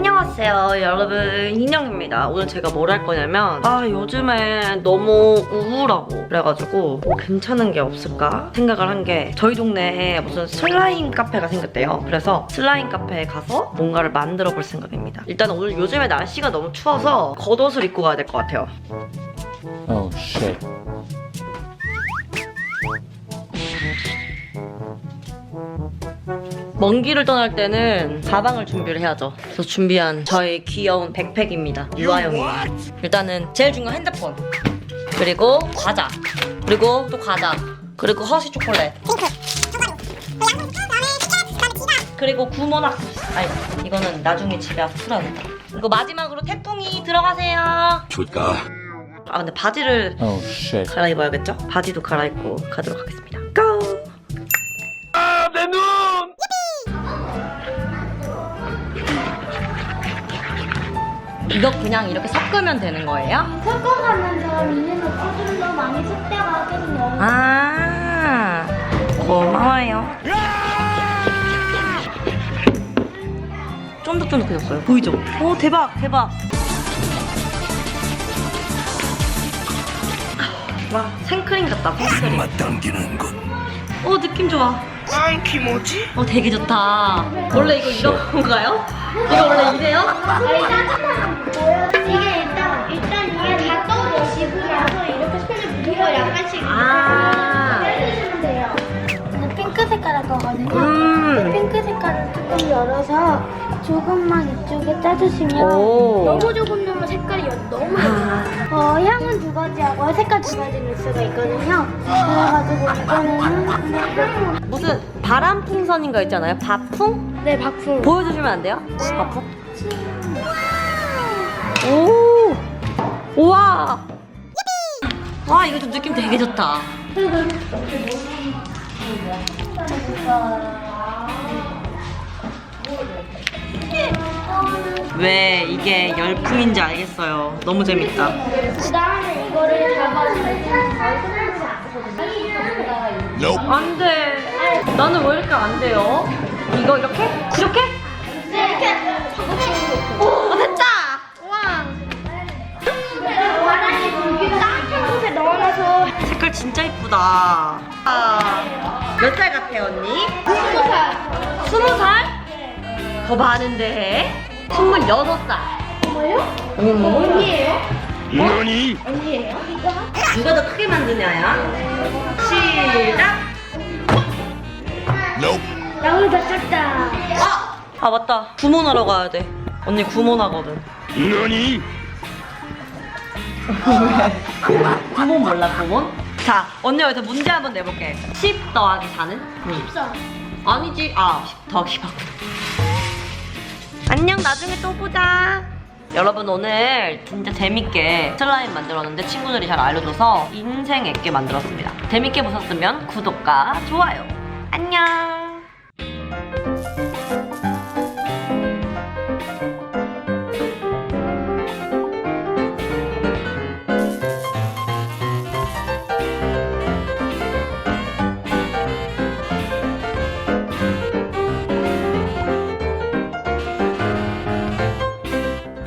안녕하세요 여러분. 인형입니다. 오늘 제가 뭘 할 거냐면 아 요즘에 너무 우울하고 그래가지고 뭐 괜찮은 게 없을까 생각을 한 게 저희 동네에 무슨 슬라임 카페가 생겼대요. 그래서 슬라임 카페에 가서 뭔가를 만들어 볼 생각입니다. 일단 오늘 요즘에 날씨가 너무 추워서 겉옷을 입고 가야 될 것 같아요. Oh shit. 먼 길을 떠날 때는 가방을 준비를 해야죠. 그래서 준비한 저의 귀여운 백팩입니다. 유아용이에요. 일단은 제일 중요한 핸드폰. 그리고 과자. 그리고 또 과자. 그리고 허쉬 초콜릿. 그리고 구몬 학습. 아니, 이거는 나중에 집에 와서 풀어야겠다. 그리고 마지막으로 태풍이 들어가세요. 줄까? 아, 근데 바지를 Oh shit. 갈아입어야겠죠? 바지도 갈아입고 가도록 하겠습니다. 이거 그냥 이렇게 섞으면 되는 거예요? 섞어가면서 미니는 조금 더 많이 섞여가거든요. 아 고마워요 쫀득쫀득해졌어요 보이죠? 오 대박 대박 와 생크림 같다 생크림. 오 느낌 좋아 아, 키모지? 어 되게 좋다 원래 이거 이런 건가요? 이거 원래 이래요? 아니 따뜻 할 거거든요. 음. 핑크 색깔을 조금 열어서 조금만 이쪽에 짜주시면 오. 너무 조금 넣으면 색깔이 너무 어, 향은 두 가지하고 색깔 두 가지 낼 수가 있거든요. 그래가지고 이거는 무슨 바람 풍선인 거 있잖아요 밥풍? 네 박풍. 보여주시면 안 돼요? 밥풍? 오! 우와! 와 이거 좀 느낌 되게 좋다 왜 이게 열풍인지 알겠어요 너무 재밌다 그 다음에 이거를 잡아주면 Nope. 안돼 나는 왜 이렇게 안 돼요? 이거? 이렇게? 이렇게 진짜 이쁘다 아, 몇 살 같아 언니? 스무 살? 더 많은데 스물여섯 살 뭐요? 어머 언니예요? 너니? 언니예요? 누가 더 크게 만드냐야? 시작! Nope. 나보다 작다 아! 아 맞다 구몬하러 가야 돼 언니 구몬하거든 너니? 구몬 몰라 구몬? 자 언니 여기서 문제 한번 내볼게. 10 더하기 4는? 14 아니지. 아 10 더하기 4 안녕 나중에 또 보자. 여러분 오늘 진짜 재밌게 슬라임 만들었는데 친구들이 잘 알려줘서 인생 있게 만들었습니다. 재밌게 보셨으면 구독과 좋아요. 안녕